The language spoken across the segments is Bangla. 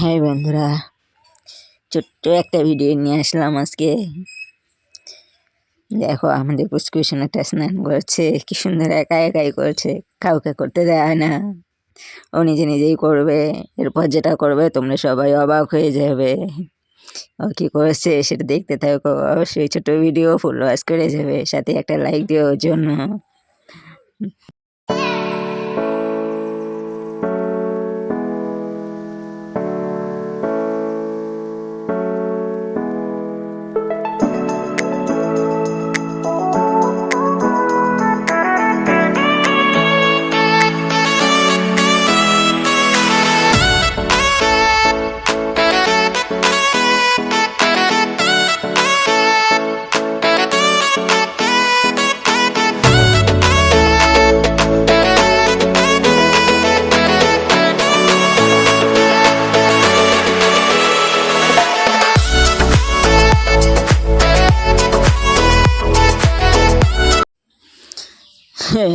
হাই বন্ধুরা, ছোট্ট একটা ভিডিও নিয়ে আসলাম আজকে। দেখো, আমাদের পুষ্কুশন একটা স্নান করছে, কি সুন্দর একা একাই করছে, কাউকে করতে দেয় না। ও নিজে নিজেই করবে, এরপর যেটা করবে তোমরা সবাই অবাক হয়ে যাবে। ও কী করছে সেটা দেখতে থাকো, অবশ্যই ছোট ভিডিও ফুল ওয়াশ করে যাবে, সাথে একটা লাইক দিও ওর জন্য।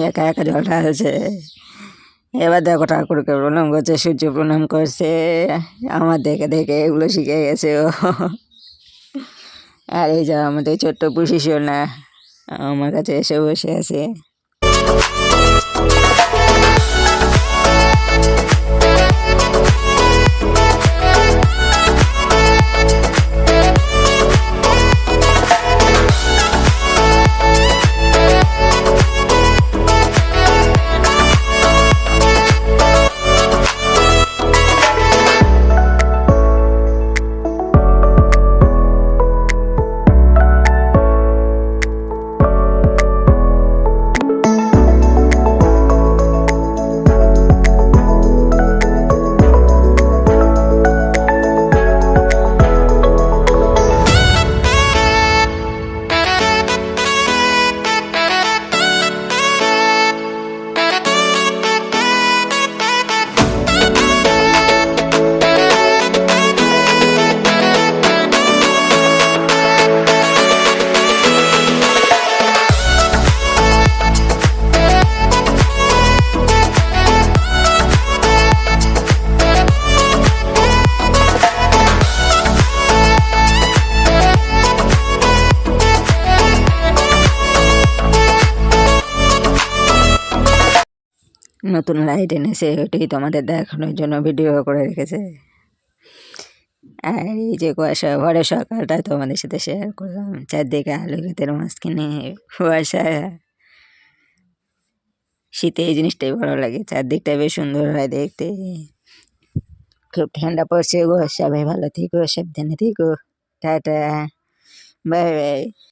একা একা জল ঢালছে এবার দেখো ঠাকুরকে প্রণাম করছে, সূর্য প্রণাম করছে। আমার দেখে দেখে এগুলো শিখে গেছে ও। আর এই যা আমাদের ছোট্ট পুষি না আমার কাছে এসে বসে আছে। নতুন লাইট এনেছে ওটাই তোমাদের দেখানোর জন্য ভিডিও করে রেখেছে। আর এই যে কুয়াশা, ভরে সকালটা তোমাদের সাথে শেয়ার করলাম। চারদিকে আলু, ক্ষেতের মাঝখানে কুয়াশা। শীতে এই জিনিসটাই ভালো লাগে, চারদিকটা বেশ সুন্দর হয় দেখতে। খুব ঠান্ডা পড়ছে গো, সবাই ভালো থেকো, সাবধানে থেকো, টাটা, বাই বাই।